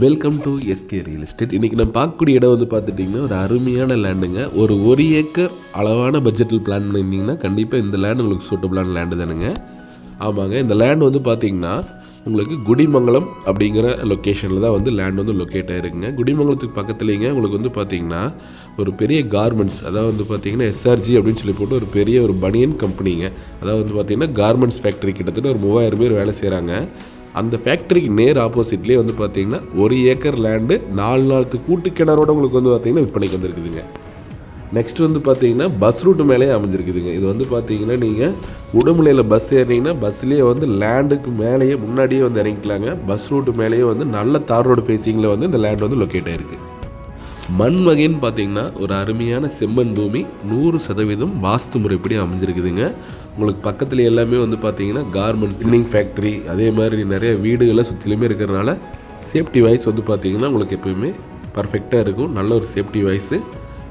Welcome to SK real estate இன்றைக்கி நம்ம பார்க்கக்கூடிய இடம் வந்து பார்த்துட்டிங்கன்னா ஒரு அருமையான லேண்டுங்க ஒரு ஒரு ஏக்கர் அளவான பட்ஜெட்டில் பிளான் பண்ணியிருந்தீங்கன்னா கண்டிப்பாக இந்த லேண்ட் உங்களுக்கு சூட்டபிளான லேண்டு தானுங்க. ஆமாங்க இந்த லேண்ட் வந்து பார்த்தீங்கன்னா உங்களுக்கு குடிமங்கலம் அப்படிங்கிற லொக்கேஷனில் தான் வந்து லேண்ட் வந்து லொக்கேட் ஆயிருக்குங்க. குடிமங்கலத்துக்கு பக்கத்துலேங்க உங்களுக்கு வந்து பார்த்தீங்கன்னா ஒரு பெரிய கார்மெண்ட்ஸ் அதாவது வந்து பார்த்தீங்கன்னா எஸ்ஆர்ஜி அப்படின்னு சொல்லி போட்டு ஒரு பெரிய ஒரு பனியன் கம்பெனிங்க அதாவது வந்து பார்த்தீங்கன்னா கார்மெண்ட்ஸ் ஃபேக்ட்ரி கிட்டத்தட்ட ஒரு மூவாயிரம் பேர் வேலை செய்கிறாங்க அந்த ஃபேக்ட்ரிக்கு நேர் ஆப்போசிட்லேயே வந்து பார்த்தீங்கன்னா ஒரு ஏக்கர் லேண்டு நாலு நாளுக்கு கூட்டு கிணறோட உங்களுக்கு வந்து பார்த்தீங்கன்னா விற்பனைக்கு வந்துருக்குதுங்க. நெக்ஸ்ட் வந்து பார்த்தீங்கன்னா பஸ் ரூட் மேலேயே அமைஞ்சிருக்குதுங்க. இது வந்து பார்த்தீங்கன்னா நீங்கள் உடுமலையில் பஸ் ஏறினீங்கன்னா பஸ்லேயே வந்து லேண்டுக்கு மேலேயே முன்னாடியே வந்து இறங்கிக்கலாங்க. பஸ் ரூட் மேலேயே வந்து நல்ல தார் ரோடு ஃபேஸிங்கில் வந்து இந்த லேண்ட் வந்து லொக்கேட் ஆகிருக்கு மண் வகைன்னு பார்த்தீங்கன்னா ஒரு அருமையான செம்மண் பூமி நூறு சதவீதம் வாஸ்து முறைப்படி அமைஞ்சிருக்குதுங்க. உங்களுக்கு பக்கத்தில் எல்லாமே வந்து பார்த்தீங்கன்னா கார்மெண்ட் ஸ்பின்னிங் ஃபேக்ட்ரி அதே மாதிரி நிறைய வீடுகளை சுற்றிலுமே இருக்கிறனால சேஃப்டி வைஸ் வந்து பார்த்தீங்கன்னா உங்களுக்கு எப்பயுமே பர்ஃபெக்டாக இருக்கும். நல்ல ஒரு சேஃப்டி வைஸு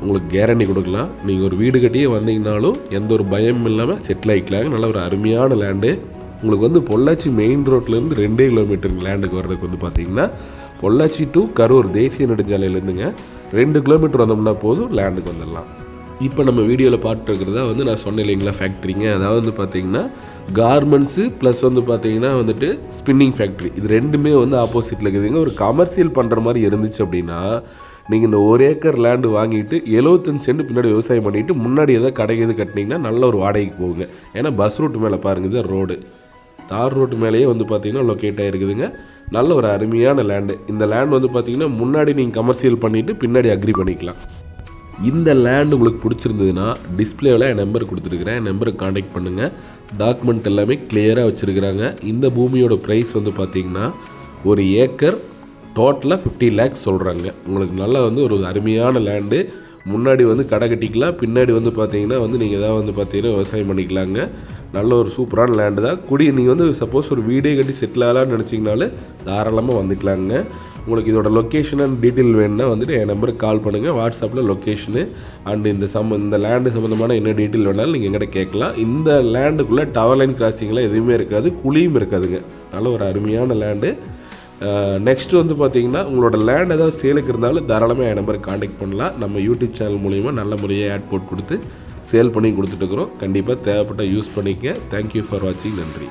உங்களுக்கு கேரண்டி கொடுக்கலாம். நீங்கள் ஒரு வீடு கட்டியே வந்தீங்கனாலும் எந்த ஒரு பயமும் இல்லாமல் செட்டில் ஆகிக்கலாங்க நல்ல ஒரு அருமையான லேண்டு உங்களுக்கு வந்து பொள்ளாச்சி மெயின் ரோட்லேருந்து ரெண்டே கிலோமீட்டர் லேண்டுக்கு வர்றதுக்கு வந்து பார்த்தீங்கன்னா பொள்ளாச்சி டு கரூர் தேசிய நெடுஞ்சாலையிலேருந்துங்க ரெண்டு கிலோமீட்டர் வந்தோம்னா போதும் லேண்டுக்கு வந்துடலாம். இப்போ நம்ம வீடியோவில் பார்த்துருக்கிறதா வந்து நான் சொன்னேன் இல்லைங்களா ஃபேக்ட்ரிங்க அதாவது வந்து பார்த்தீங்கன்னா கார்மெண்ட்ஸு ப்ளஸ் வந்து பார்த்தீங்கன்னா வந்துட்டு ஸ்பின்னிங் ஃபேக்ட்ரி இது ரெண்டுமே வந்து ஆப்போசிட்டில் இருக்குதுங்க ஒரு கமர்ஷியல் பண்ணுற மாதிரி இருந்துச்சு அப்படின்னா நீங்கள் இந்த ஒரு ஏக்கர் லேண்டு வாங்கிட்டு எழுபத்தஞ்சு சென்ட் பின்னாடி விவசாயம் பண்ணிவிட்டு முன்னாடி எதாவது கடை எது கட்டினீங்கன்னா நல்ல ஒரு வாடகைக்கு போகுங்க. ஏன்னா பஸ் ரூட் மேலே பாருங்க இது ரோடு தார் ரோட்டு மேலேயே வந்து பார்த்தீங்கன்னா லொக்கேட் ஆகிருக்குதுங்க நல்ல ஒரு அருமையான லேண்டு இந்த லேண்ட் வந்து பார்த்தீங்கன்னா முன்னாடி நீங்கள் கமர்ஷியல் பண்ணிவிட்டு பின்னாடி அக்ரி பண்ணிக்கலாம். இந்த லேண்ட் உங்களுக்கு பிடிச்சிருந்ததுன்னா டிஸ்பிளேவில் என் நம்பர் கொடுத்துருக்குறேன். என் நம்பருக்கு காண்டாக்ட் பண்ணுங்கள் டாக்குமெண்ட் எல்லாமே கிளியராக வச்சுருக்குறாங்க. இந்த பூமியோட ப்ரைஸ் வந்து பார்த்தீங்கன்னா ஒரு ஏக்கர் டோட்டலாக ஃபிஃப்டி லேக்ஸ் சொல்கிறாங்க உங்களுக்கு நல்லா வந்து ஒரு அருமையான லேண்டு முன்னாடி வந்து கடை கட்டிக்கலாம். பின்னாடி வந்து பார்த்தீங்கன்னா வந்து நீங்கள் எதாவது வந்து பார்த்தீங்கன்னா விவசாயம் பண்ணிக்கலாங்க. நல்ல ஒரு சூப்பரான லேண்டு தான். குடி நீங்கள் வந்து சப்போஸ் ஒரு வீடே கட்டி செட்டில் ஆகலாம்னு நினச்சிங்கனாலே தாராளமாக வந்துக்கலாங்க. உங்களுக்கு இதோட லொக்கேஷன் அண்ட் டீட்டெயில் வேணும்னா வந்துட்டு என் நம்பருக்கு கால் பண்ணுங்கள் வாட்ஸ்அப்பில் லொக்கேஷனு அண்ட் இந்த சம்ம இந்த லேண்டு சம்மந்தமான என்ன டீட்டெயில் வேணாலும் நீங்கள் எங்கிட்ட கேட்கலாம். இந்த லேண்டுக்குள்ளே டவர் லைன் கிராசிங்லாம் எதுவுமே இருக்காது குழியும் இருக்காதுங்க. நல்ல ஒரு அருமையான லேண்டு நெக்ஸ்ட்டு வந்து பார்த்தீங்கன்னா உங்களோட லேண்ட் ஏதாவது சேலுக்கு இருந்தாலும் தாராளமாக என் நம்பருக்கு காண்டாக்ட் பண்ணலாம். நம்ம யூடியூப் சேனல் மூலிமா நல்ல முறையாக ஆட் போட்டு கொடுத்து சேல் பண்ணி கொடுத்துட்ருக்குறோம் கண்டிப்பாக தேவைப்பட்ட யூஸ் பண்ணிக்க தேங்க்யூ ஃபார் வாட்சிங் நன்றி.